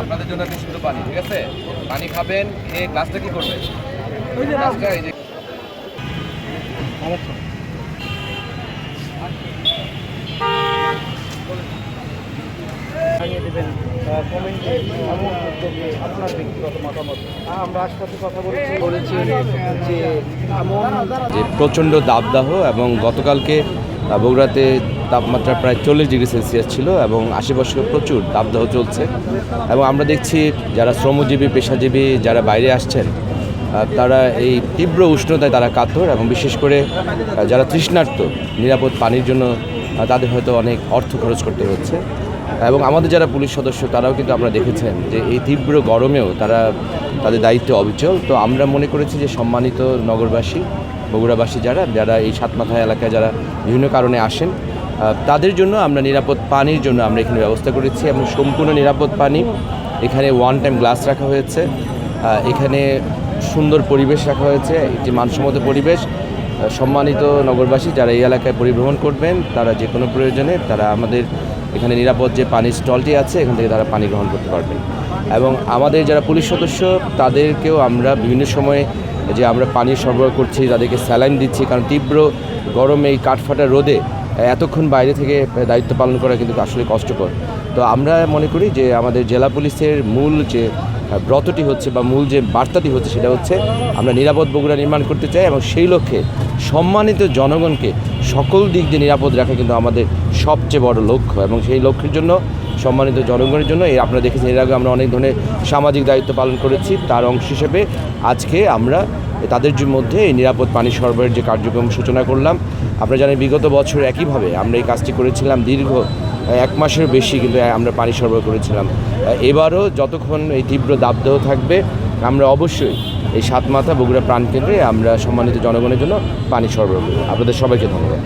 আপনাদের জন্য বিশুদ্ধ পানি ঠিক আছে? পানি খাবেন খেয়ে গ্লাসটা কি করবেন? গ্লাসটা এই যে জানিয়ে দেবেন কমেন্টে এমন উদ্যোগে আপনার ব্যক্তিগত মতামত। আমরা আশপাশে কথা বলেছি। বলেছি যে এমন যে প্রচণ্ড দাবদাহ এবং গতকালকে বগুড়াতে তাপমাত্রা প্রায় চল্লিশ ডিগ্রি সেলসিয়াস ছিল এবং আশেপাশে প্রচুর দাবদাহ চলছে। এবং আমরা দেখছি যারা শ্রমজীবী, পেশাজীবী যারা বাইরে আসছেন তারা এই তীব্র উষ্ণতায় তারা কাতর এবং বিশেষ করে যারা তৃষ্ণার্ত, নিরাপদ পানির জন্য তাদের হয়তো অনেক অর্থ খরচ করতে হচ্ছে। এবং আমাদের যারা পুলিশ সদস্য, তারাও কিন্তু আমরা দেখেছেন যে এই তীব্র গরমেও তারা তাদের দায়িত্বে অবিচল। তো আমরা মনে করেছি যে সম্মানিত নগরবাসী, বগুড়াবাসী যারা যারা এই সাতমাথা এলাকায় যারা বিভিন্ন কারণে আসেন তাদের জন্য আমরা নিরাপদ পানির জন্য আমরা এখানে ব্যবস্থা করেছি এবং সম্পূর্ণ নিরাপদ পানি। এখানে ওয়ান টাইম গ্লাস রাখা হয়েছে। এখানে সুন্দর পরিবেশ রাখা হয়েছে। একটি মানসম্মত পরিবেশ। সম্মানিত নগরবাসী যারা এই এলাকায় পরিভ্রমণ করবেন, তারা যে কোনো প্রয়োজনে তারা আমাদের এখানে নিরাপদ যে পানির স্টলটি আছে, এখান থেকে তারা পানি গ্রহণ করতে পারবেন। এবং আমাদের যারা পুলিশ সদস্য, তাদেরকেও আমরা বিভিন্ন সময়ে যে আমরা পানি সরবরাহ করছি, তাদেরকে স্যালাইন দিচ্ছি। কারণ তীব্র গরমে এই কাঠফাটা রোদে এতক্ষণ বাইরে থেকে দায়িত্ব পালন করা কিন্তু আসলে কষ্টকর। তো আমরা মনে করি যে আমাদের জেলা পুলিশের মূল যে ব্রতটি হচ্ছে বা মূল যে বার্তাটি হচ্ছে সেটা হচ্ছে, আমরা নিরাপদ বগুড়া নির্মাণ করতে চাই এবং সেই লক্ষ্যে সম্মানিত জনগণকে সকল দিক দিয়ে নিরাপদ রাখা কিন্তু আমাদের সবচেয়ে বড় লক্ষ্য এবং সেই লক্ষ্যের জন্য, সম্মানিত জনগণের জন্য, এই আপনারা দেখেছেন এর আগে আমরা অনেক ধরনের সামাজিক দায়িত্ব পালন করেছি, তার অংশ হিসেবে আজকে আমরা তাদের মধ্যে এই নিরাপদ পানি সরবরাহের যে কার্যক্রম সূচনা করলাম, আপনারা জানেন বিগত বছর একইভাবে আমরা এই কাজটি করেছিলাম দীর্ঘ এক মাসের বেশি কিন্তু আমরা পানি সরবরাহ করেছিলাম। এবারও যতক্ষণ এই তীব্র দাবদাহ থাকবে, আমরা অবশ্যই এই সাত মাথা বগুড়া প্রাণকেন্দ্রে আমরা সম্মানিত জনগণের জন্য পানি সরবরাহ করব। আপনাদের সবাইকে ধন্যবাদ।